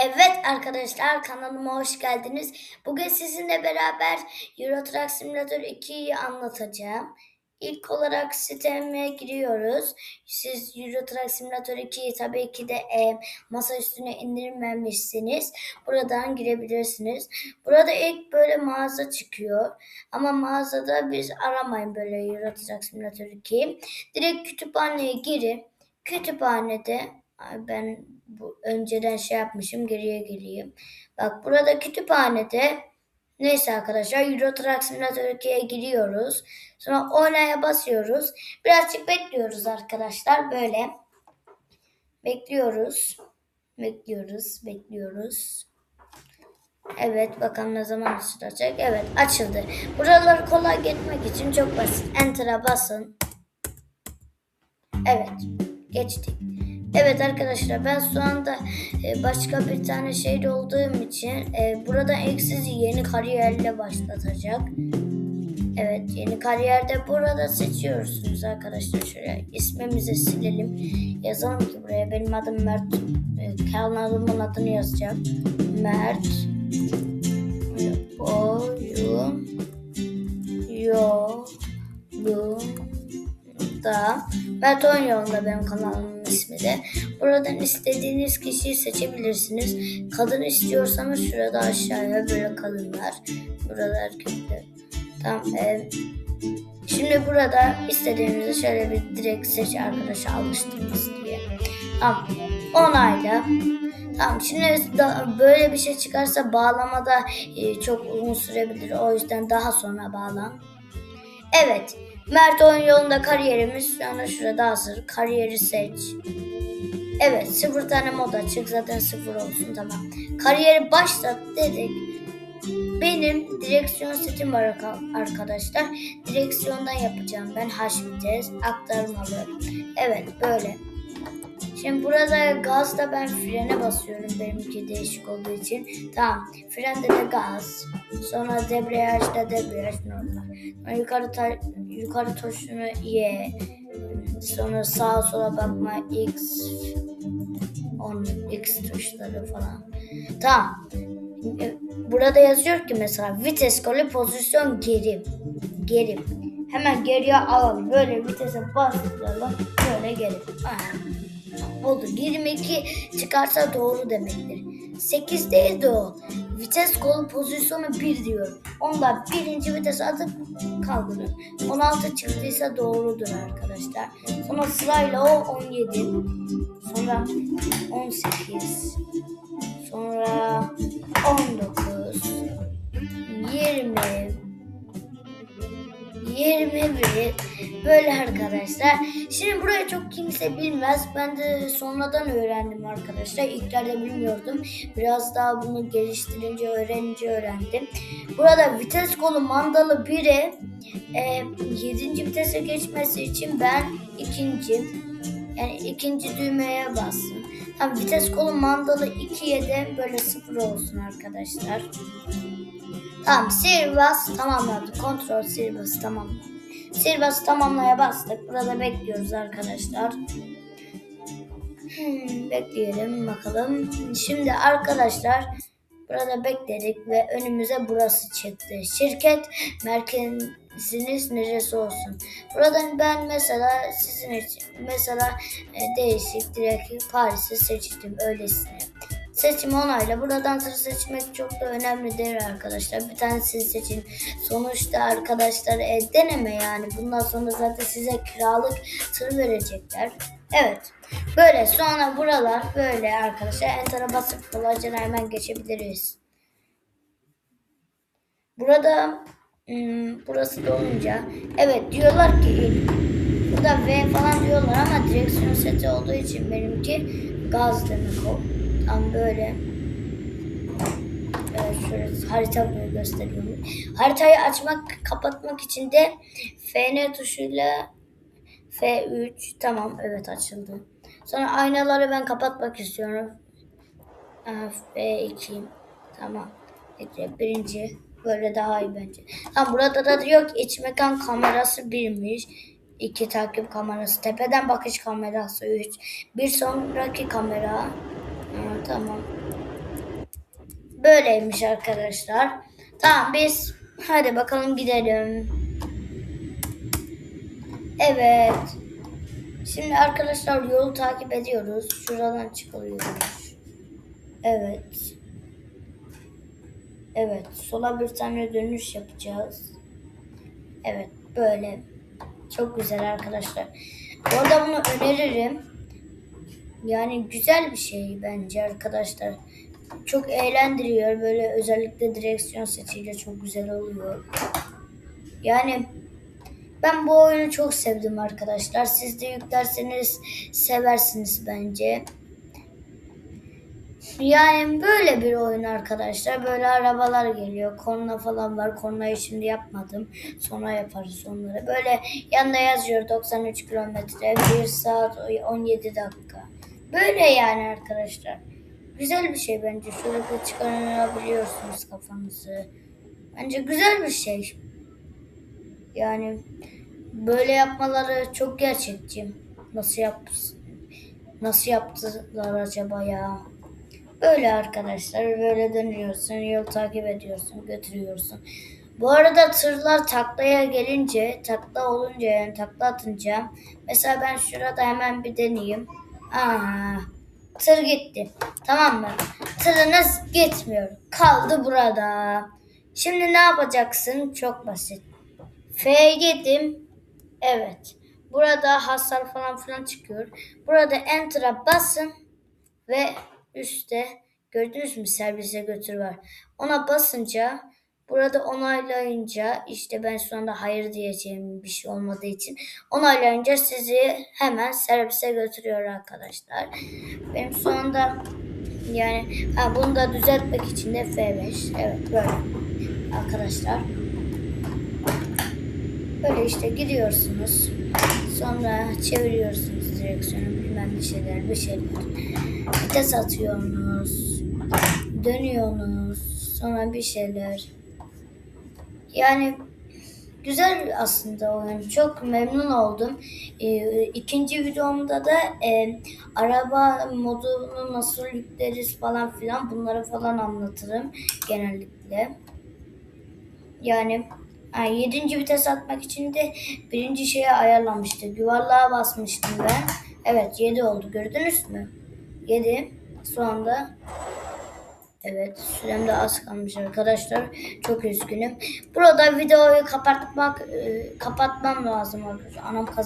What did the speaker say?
Evet arkadaşlar kanalıma hoş geldiniz. Bugün sizinle beraber Euro Truck Simulator 2'yi anlatacağım. İlk olarak siteme giriyoruz. Siz Euro Truck Simulator 2'yi tabii ki de e, masa üstüne indirmemişsiniz. Buradan girebilirsiniz. Burada ilk böyle mağaza çıkıyor. Ama mağazada biz aramayın böyle Euro Truck Simulator 2'yi. Direkt kütüphaneye girin. Kütüphanede ben bu önceden şey yapmışım geriye geleyim. Bak burada kütüphanede neyse arkadaşlar Euro Truck Simulator 2'ye giriyoruz. Sonra oynaya basıyoruz. Birazcık bekliyoruz arkadaşlar böyle. Bekliyoruz. Bekliyoruz. Bekliyoruz. Evet bakalım ne zaman açılacak. Evet açıldı. Buraları kolay geçmek için çok basit. Enter'a basın. Evet geçtik. Evet arkadaşlar ben şu anda e, başka bir tane şehir olduğum için e, burada ilk sizi yeni kariyerle başlatacak. Evet yeni kariyerde burada seçiyorsunuz arkadaşlar. Şöyle ismimizi silelim. Yazalım ki buraya benim adım Mert. E, kanalımın adını yazacağım. Mert oyun yolunda Mert oyun yolunda benim kanalımın ismi de. Buradan istediğiniz kişiyi seçebilirsiniz. Kadın istiyorsanız şurada aşağıya böyle kadınlar. Burada erkekler. Tamam. E, şimdi burada istediğinizi şöyle bir direkt seç arkadaşa alıştırması diye. Tamam. Onayla. Tamam şimdi böyle bir şey çıkarsa bağlamada e, çok uzun sürebilir. O yüzden daha sonra bağlan. Evet. Mert oyun yolunda kariyerimiz anda şurada hazır. Kariyeri seç. Evet sıfır tane mod açık zaten sıfır olsun tamam. Kariyeri başlat dedik. Benim direksiyon setim var arkadaşlar. Direksiyondan yapacağım ben H vites aktarmalı. Evet böyle. Şimdi burada gazda ben frene basıyorum benimki değişik olduğu için. Tamam. Frende de gaz. Sonra debriyajda debriyaj normal. Sonra yukarı yukarı tuşunu Y. Sonra sağa sola bakma X. On X tuşları falan. Tamam. Burada yazıyor ki mesela vites kolu pozisyon geri. Geri. Hemen geriye alalım. Böyle vitese bastıralım. Böyle geri. Aynen oldu. 22 çıkarsa doğru demektir. 8 değil de o. Vites kolu pozisyonu 1 diyor. Onda birinci vites atıp kaldırın. 16 çıktıysa doğrudur arkadaşlar. Sonra sırayla o 17. Sonra 18. Sonra 19. 20. 21 böyle arkadaşlar. Şimdi burayı çok kimse bilmez. Ben de sonradan öğrendim arkadaşlar. İlklerde bilmiyordum. Biraz daha bunu geliştirince öğrenince öğrendim. Burada vites kolu mandalı 1'e e, 7. vitese geçmesi için ben ikinci yani ikinci düğmeye bastım. Tam vites kolu mandalı 2'ye de böyle sıfır olsun arkadaşlar. Tamam sihirbaz tamamladı. Kontrol sihirbazı tamamladı. Sihirbazı tamamlaya bastık. Burada bekliyoruz arkadaşlar. Hmm, bekleyelim bakalım. Şimdi arkadaşlar burada bekledik ve önümüze burası çıktı. Şirket merkeziniz neresi olsun? Buradan ben mesela sizin için mesela e, değişik direkt Paris'i seçtim öylesine. Seçim onayla. Buradan tır seçmek çok da önemli değil arkadaşlar. Bir tane siz seçin. Sonuçta arkadaşlar e, deneme yani. Bundan sonra zaten size kiralık tır verecekler. Evet. Böyle sonra buralar böyle arkadaşlar. Enter'a basıp kolayca hemen geçebiliriz. Burada hmm, burası dolunca evet diyorlar ki burada V falan diyorlar ama direksiyon seti olduğu için benimki gaz demek o. Tam böyle. Evet şöyle harita bunu gösteriyorum. Haritayı açmak, kapatmak için de FN tuşuyla F3 tamam evet açıldı. Sonra aynaları ben kapatmak istiyorum. F2 tamam. Birinci böyle daha iyi bence. Tamam burada da diyor ki iç mekan kamerası birmiş. İki takip kamerası. Tepeden bakış kamerası 3. Bir sonraki kamera tamam. böyleymiş arkadaşlar. Tamam biz hadi bakalım gidelim. Evet. Şimdi arkadaşlar yolu takip ediyoruz. Şuradan çıkılıyoruz. Evet. Evet. Sola bir tane dönüş yapacağız. Evet. Böyle. Çok güzel arkadaşlar. Bu arada bunu öneririm. Yani güzel bir şey bence arkadaşlar. Çok eğlendiriyor. Böyle özellikle direksiyon setiyle çok güzel oluyor. Yani ben bu oyunu çok sevdim arkadaşlar. Siz de yüklerseniz seversiniz bence. Yani böyle bir oyun arkadaşlar. Böyle arabalar geliyor. Korna falan var. Kornayı şimdi yapmadım. Sonra yaparız onları. Böyle yanında yazıyor 93 kilometre, 1 saat 17 dakika. Böyle yani arkadaşlar. Güzel bir şey bence. Sürekli çıkarabiliyorsunuz kafanızı. Bence güzel bir şey. Yani böyle yapmaları çok gerçekçi. Nasıl yap nasıl yaptılar acaba ya? Böyle arkadaşlar böyle dönüyorsun, yol takip ediyorsun, götürüyorsun. Bu arada tırlar taklaya gelince, takla olunca yani takla atınca mesela ben şurada hemen bir deneyeyim. Aa, tır gitti. Tamam mı? Tırınız gitmiyor. Kaldı burada. Şimdi ne yapacaksın? Çok basit. F'ye gittim. Evet. Burada hasar falan filan çıkıyor. Burada Enter'a basın ve üstte gördünüz mü servise götür var. Ona basınca burada onaylayınca işte ben şu anda hayır diyeceğim bir şey olmadığı için onaylayınca sizi hemen servise götürüyor arkadaşlar. Benim şu anda yani ha, bunu da düzeltmek için de F5 evet böyle arkadaşlar. Böyle işte gidiyorsunuz. Sonra çeviriyorsunuz direksiyonu bilmem bir şeyler bir şeyler. Vites atıyorsunuz. Dönüyorsunuz. Sonra bir şeyler. Yani güzel aslında oyun. Çok memnun oldum. Ee, ikinci videomda da e, araba modunu nasıl yükleriz falan filan bunları falan anlatırım genellikle. Yani ha, yedinci vites atmak için de birinci şeye ayarlamıştık. Yuvarlığa basmıştım ben. Evet 7 oldu gördünüz mü? 7. Şu anda Evet sürem de az kalmış arkadaşlar. Çok üzgünüm. Burada videoyu kapatmak e, kapatmam lazım arkadaşlar. Anam kaza